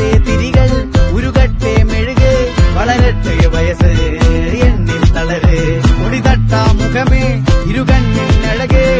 തിരികൾ ഉരുകട്ടെ മെഴുക്. വളരട്ടെ വയസ്സ് എണ്ണിൽ തളര്. മുടിതട്ടാ മുഖമേ ഇരുകണ്ണിൻ അഴകേ.